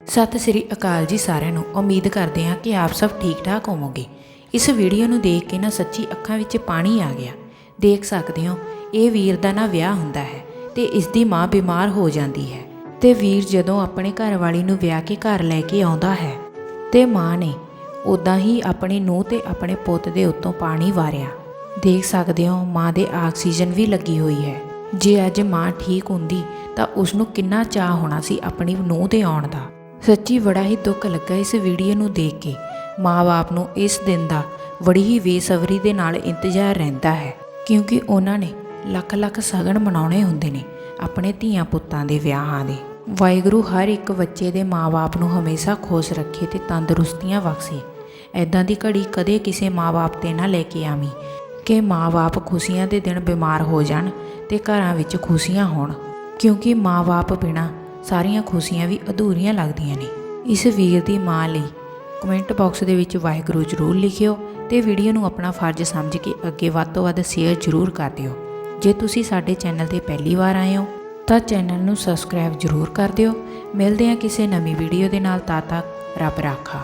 ਸਤਿ ਸ੍ਰੀ ਅਕਾਲ ਜੀ ਸਾਰਿਆਂ ਨੂੰ। ਉਮੀਦ ਕਰਦੇ ਹਾਂ ਕਿ ਆਪ ਸਭ ਠੀਕ ਠਾਕ ਹੋਵੋਗੇ। ਇਸ ਵੀਡੀਓ ਨੂੰ ਦੇਖ ਕੇ ਨਾ ਸੱਚੀ ਅੱਖਾਂ ਵਿੱਚ ਪਾਣੀ ਆ ਗਿਆ। ਦੇਖ ਸਕਦੇ ਹੋ, ਇਹ ਵੀਰ ਦਾ ਨਾ ਵਿਆਹ ਹੁੰਦਾ ਹੈ ਤੇ ਇਸ ਦੀ ਮਾਂ ਬਿਮਾਰ ਹੋ ਜਾਂਦੀ ਹੈ ਤੇ ਵੀਰ ਜਦੋਂ ਆਪਣੇ ਘਰ ਵਾਲੀ ਨੂੰ ਵਿਆਹ ਕੇ ਘਰ ਲੈ ਕੇ ਆਉਂਦਾ ਹੈ ਤੇ ਮਾਂ ਨੇ ਉਦਾਂ ਹੀ ਆਪਣੀ ਨੂੰਹ ਤੇ ਆਪਣੇ ਪੁੱਤ ਦੇ ਉੱਤੋਂ ਪਾਣੀ ਵਾਰਿਆ। ਦੇਖ ਸਕਦੇ ਹੋ, ਮਾਂ ਦੇ ਆਕਸੀਜਨ ਵੀ ਲੱਗੀ ਹੋਈ ਹੈ। ਜੇ ਅੱਜ ਮਾਂ ਠੀਕ ਹੁੰਦੀ ਤਾਂ ਉਸ ਨੂੰ ਕਿੰਨਾ ਚਾਹ ਹੋਣਾ ਸੀ ਆਪਣੀ ਨੂੰਹ ਦੇ ਆਉਣ ਦਾ। ਸੱਚੀ ਬੜਾ ਹੀ ਦੁੱਖ ਲੱਗਾ ਇਸ ਵੀਡੀਓ ਨੂੰ ਦੇਖ ਕੇ। ਮਾਂ-ਬਾਪ ਨੂੰ ਇਸ ਦਿਨ ਦਾ ਬੜੀ ਹੀ ਬੇਸਬਰੀ ਦੇ ਨਾਲ ਇੰਤਜ਼ਾਰ ਰਹਿੰਦਾ ਹੈ, ਕਿਉਂਕਿ ਉਹਨਾਂ ਨੇ ਲੱਖ ਲੱਖ ਸਗਨ ਮਨਾਉਣੇ ਹੁੰਦੇ ਨੇ ਆਪਣੇ ਧੀਆਂ ਪੁੱਤਾਂ ਦੇ ਵਿਆਹਾਂ ਦੇ। ਵਾਹਿਗੁਰੂ ਹਰ ਇੱਕ ਬੱਚੇ ਦੇ ਮਾਂ-ਬਾਪ ਨੂੰ ਹਮੇਸ਼ਾ ਖੁਸ਼ ਰੱਖੇ ਤੇ ਤੰਦਰੁਸਤੀਆਂ ਬਖਸ਼ੇ। ਐਦਾਂ ਦੀ ਘੜੀ ਕਦੇ ਕਿਸੇ ਮਾਂ-ਬਾਪ ਤੇ ਨਾ ਲੈ ਕੇ ਆਵੀਂ ਕਿ ਮਾਂ-ਬਾਪ ਖੁਸ਼ੀਆਂ ਦੇ ਦਿਨ ਬਿਮਾਰ ਹੋ ਜਾਣ ਤੇ ਘਰਾਂ ਵਿੱਚ ਖੁਸ਼ੀਆਂ ਹੋਣ, ਕਿਉਂਕਿ ਮਾਂ-ਬਾਪ ਬਿਨਾ ਸਾਰੀਆਂ ਖੁਸ਼ੀਆਂ ਵੀ ਅਧੂਰੀਆਂ ਲੱਗਦੀਆਂ ਨੇ। ਇਸ ਵੀਰ ਦੀ ਮਾਂ ਲਈ ਕਮੈਂਟ ਬਾਕਸ ਦੇ ਵਿੱਚ ਵਾਹਿਗੁਰੂ ਜ਼ਰੂਰ ਲਿਖਿਓ ਤੇ ਵੀਡੀਓ ਨੂੰ ਆਪਣਾ ਫਰਜ਼ ਸਮਝ ਕੇ ਅੱਗੇ ਵੱਧ ਤੋਂ ਵੱਧ ਸ਼ੇਅਰ ਜ਼ਰੂਰ ਕਰ ਦਿਓ। ਜੇ ਤੁਸੀਂ ਸਾਡੇ ਚੈਨਲ ਤੇ ਪਹਿਲੀ ਵਾਰ ਆਏ ਹੋ, ਤਾਂ ਚੈਨਲ ਨੂੰ ਸਬਸਕ੍ਰਾਈਬ ਜ਼ਰੂਰ ਕਰ ਦਿਓ। ਮਿਲਦੇ ਹਾਂ ਕਿਸੇ ਨਵੀਂ ਵੀਡੀਓ ਦੇ ਨਾਲ, ਤਦ ਤੱਕ ਰੱਬ ਰਾਖਾ।